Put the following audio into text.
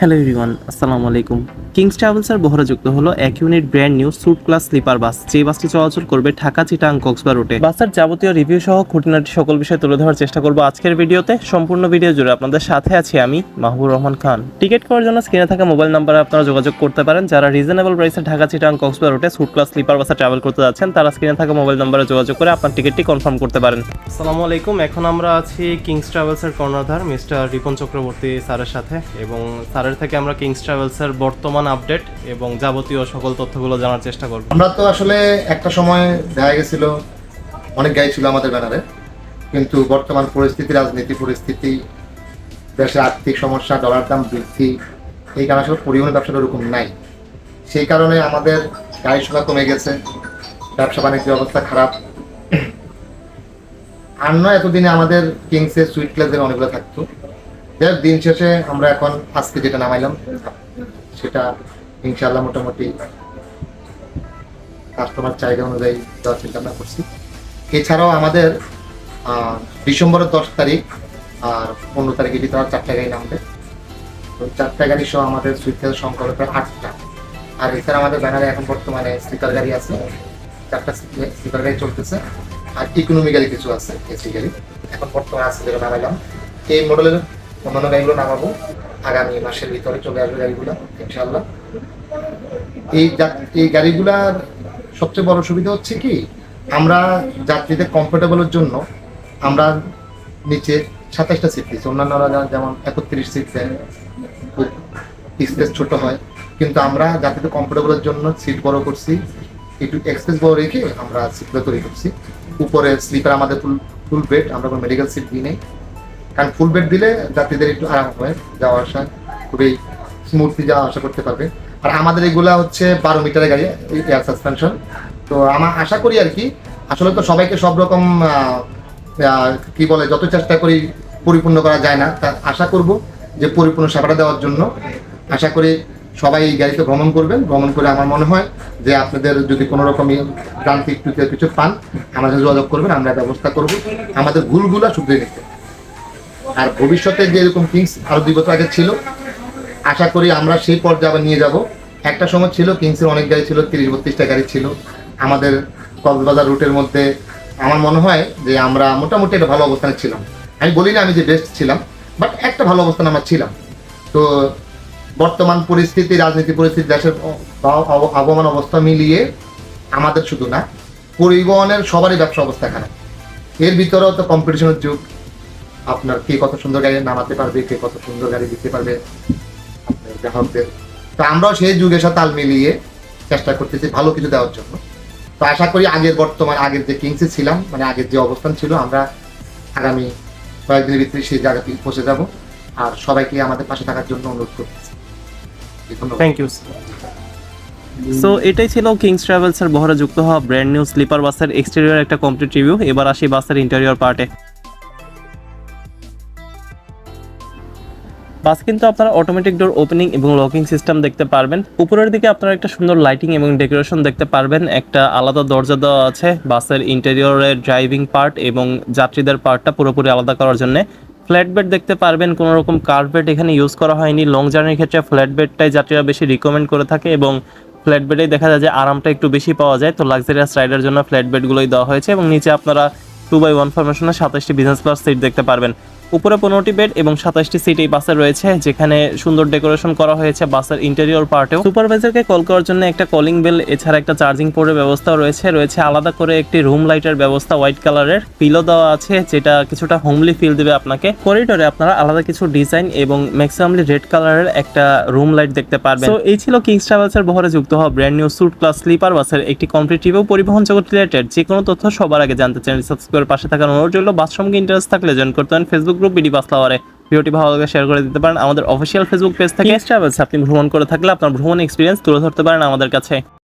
Hello everyone, আসসালামু আলাইকুম। Kings ট্রাভেলসের বহরে যুক্ত হলো এক unit brand new suit class sleeper bus, যে বাসটি চলাচল করবে ঢাকা, চিটাং, কক্সবাজার রুটে বাসের যাবতীয় রিভিউ সহ খুঁটিনাটি সকল বিষয় তুলে ধরার চেষ্টা করব আজকের ভিডিওতে। সম্পূর্ণ ভিডিও জুড়ে আপনাদের সাথে আছি আমি মাহবুব রহমান খান। টিকিট করার জন্য স্ক্রিনে থাকা মোবাইল নাম্বারে আপনারা যোগাযোগ করতে পারেন। যারা রিজনেবল প্রাইসে ঢাকা, চিটাং, কক্সবাজার রুটে সুট ক্লাস স্লিপার বাসে ট্রাভেল করতে যাচ্ছেন, তারা স্ক্রিনে থাকা মোবাইল নাম্বারে যোগাযোগ করে আপনার টিকিটটি কনফার্ম করতে পারেন। আসসালামু আলাইকুম, এখন আমরা আছি কিংস ট্রাভেলসের কর্ণধার মিস্টার রিপন চক্রবর্তী স্যারের সাথে এবং স্যারের থেকে আমরা কিংস ট্রাভেলসের বর্তমান আপডেট এবং যাবতীয় সকল তথ্যগুলো জানার চেষ্টা করব। আমরা তো আসলে একটা সময় দেখা গেছিল, অনেক গাড়ি ছিল আমাদের ব্যানারে, কিন্তু বর্তমান পরিস্থিতি, রাজনীতি পরিস্থিতি দেশের আর্থিক সমস্যা ডলার দাম বৃদ্ধি, এই কারণে আসলে পরিবহন ব্যবসাটা ওরকম নাই। সেই কারণে আমাদের গাড়ির সংখ্যা কমে গেছে, ব্যবসা বাণিজ্যের অবস্থা খারাপ। আর নয়, এতদিনে আমাদের কিংসের সুইট ক্লাসের অনেকগুলো থাকতো। যাই দিন শেষে আমরা এখন আজকে যেটা নামাইলাম, সেটা ইনশাল্লাহ মোটামুটি কাস্টমার চাহিদা অনুযায়ী দেওয়ার চিন্তা ভাবনা করছি। এছাড়াও আমাদের ডিসেম্বরের দশ তারিখ আর পনেরো তারিখে ভিতরে আর চারটা গাড়ি নামবে। তো চারটা গাড়ি সহ আমাদের সুইটের সংখ্যা প্রায় আটটা। আর এছাড়া আমাদের ব্যানারে এখন বর্তমানে স্লিপার গাড়ি আছে, চারটা স্লিপার গাড়ি চলতেছে। আর ইকোনমি গাড়ি কিছু আছে এসি গাড়ি। এখন বর্তমানে আছে যেটা নামাইলাম, এই মডেলের অন্যান্য গাড়িগুলো নামাবো। আগামী মাসের ভিতরে চলে আসবে গাড়িগুলো ইনশাল্লাহ এই এই গাড়িগুলার সবচেয়ে বড় সুবিধা হচ্ছে কি, আমরা যাত্রীদের কমফোর্টেবলের জন্য আমরা নিচে সাতাশটা সিট দিচ্ছি অন্যান্যরা যেমন একত্রিশ সিট দেয় স্পেস ছোট হয়। কিন্তু আমরা যাত্রীদের কমফোর্টেবলের জন্য সিট বড় করছি। একটু এক্সপ্রেস বড় রেখে আমরা সিটগুলো তৈরি করছি। উপরে স্লিপার আমাদের ফুল ফুল বেড আমরা কোনো মেডিকেল সিট দিই নেই। কারণ ফুল বেড দিলে যাত্রীদের একটু আরাম হয়, যাওয়া আসা খুবই স্মুথলি যাওয়া আসা করতে পারবে। আর আমাদের এগুলা হচ্ছে বারো মিটারের গাড়ি এয়ার সাসপেনশন তো আমার আশা করি আর কি, আসলে তো সবাইকে সব রকম কি বলে, যত চেষ্টা করি পরিপূর্ণ করা যায় না, তা আশা করব যে পরিপূর্ণ সেবাটা দেওয়ার জন্য। আশা করি সবাই এই গাড়িতে ভ্রমণ করবেন। ভ্রমণ করে আমার মনে হয় যে আপনাদের যদি কোনো রকমই যান্ত্রিক কিছু পান আমাদের যোগাযোগ করবেন, আমরা ব্যবস্থা করব। আমাদের ভুলগুলো শুধরে নিতে। আর ভবিষ্যতে যে এরকম কিংস আরও দুই বছর আগে ছিল, আশা করি আমরা সেই পর্যায়ে আবার নিয়ে যাব। একটা সময় ছিল, কিংসের অনেক গাড়ি ছিল, তিরিশ, বত্রিশটা গাড়ি ছিল। আমাদের কক্সবাজার রুটের মধ্যে আমার মনে হয় যে আমরা মোটামুটি একটা ভালো অবস্থানে ছিলাম। আমি বলি না আমি যে বেস্ট ছিলাম বাট একটা ভালো অবস্থানে আমরা ছিলাম। তো বর্তমান পরিস্থিতি, রাজনীতি পরিস্থিতি, দেশের আবহমান অবস্থা মিলিয়ে আমাদের শুধু না, পরিবহনের সবারই ব্যবসা অবস্থা খারাপ। এর ভিতরেও তো কম্পিটিশনের যুগ। আপনার কে কত সুন্দর গাড়ি নামাতে পারবে, কে কত সুন্দর গাড়ি দিতে পারবে, আপনার গ্রাহকদের। তো আমরাও সেই যুগের সাথে তাল মিলিয়ে চেষ্টা করতেছি ভালো কিছু দেওয়ার জন্য। তো আশা করি আগের বর্তমান, আগের যে কিংসে ছিলাম মানে আগের যে অবস্থান ছিল, আমরা আগামী কয়েকদিনের ভিতরে সেই জায়গাতে পৌঁছে যাব। আর সবাইকে আমাদের পাশে থাকার জন্য অনুরোধ করতেছি। থ্যাংক ইউ সো এটাই ছিল কিংস ট্রাভেলসের বহরে যুক্ত হওয়া ব্র্যান্ড নিউ স্লিপার বাসের এক্সটেরিয়র একটা কমপ্লিট রিভিউ এবার আসি বাসের ইন্টেরিয়র পার্টে বাস কিন্তু আপনারা অটোমেটিক ডোর ওপেনিং এবং লকিং সিস্টেম দেখতে পারবেন। উপরের দিকে আপনারা একটা সুন্দর লাইটিং এবং ডেকোরেশন দেখতে পারবেন। একটা আলাদা দরজা দেওয়া আছে, বাসের ইন্টেরিয়রের ড্রাইভিং পার্ট এবং যাত্রীদের পার্টটা পুরোপুরি আলাদা করার জন্য। ফ্ল্যাট বেড দেখতে পারবেন, কোনো রকম কার্পেট এখানে ইউজ করা হয়নি। লং জার্নির ক্ষেত্রে ফ্ল্যাট বেডটাই যাত্রীরা বেশি রিকমেন্ড করে থাকে এবং ফ্ল্যাট বেডেই দেখা যায় যে আরামটা একটু বেশি পাওয়া যায়। তো লাক্সারিয়াস রাইডের জন্য ফ্ল্যাট বেডগুলোই দেওয়া হয়েছে এবং নিচে আপনারা টু বাই ওয়ান ফরমেশনের সাতাশটি বিজনেস ক্লাস সিট দেখতে পারবেন। উপরে পনেরোটি বেড এবং সাতাশটি সিট এই বাসে রয়েছে, যেখানে সুন্দর ডেকোরেশন করা হয়েছে বাসের ইন্টেরিয়র পার্টেও সুপারভাইজারকে কল করার জন্য একটা কলিং বেল এছাড়া একটা চার্জিং পোর্টের ব্যবস্থাও রয়েছে। রয়েছে আলাদা করে একটি রুম লাইটের ব্যবস্থা হোয়াইট কালারের পিলো দেওয়া আছে, যেটা কিছুটা হোমলি ফিল দেবে আপনাকে। করিডোরে আপনারা আলাদা কিছু ডিজাইন এবং ম্যাক্সিমামলি রেড কালারের একটা রুম লাইট দেখতে পারবেন। তো এই ছিল কিংস ট্রাভেলসের বহরে যুক্ত হওয়া brand new suit class sleeper বাসের একটি কমপ্লিট রিভিউ পরিবহন জগৎ রিলেটেড যে কোনো তথ্য সবার আগে জানতে চ্যানেল সাবস্ক্রাইবের পাশে থাকার অনুরোধ রইল। বাস ইন্টারেস্ট থাকলে জয়েন করতে পারেন ফেসবুক গ্রুপ বিডি বাস লাওয়ারে ভিডিওটি ভালো লাগে শেয়ার করে দিতে পারেন। আমাদের অফিসিয়াল ফেসবুক পেজ থেকে ট্রাভেলস আপনি ভ্রমণ করে থাকলে আপনার ভ্রমণ এক্সপিরিয়েন্স তুলে ধরতে পারেন আমাদের কাছে।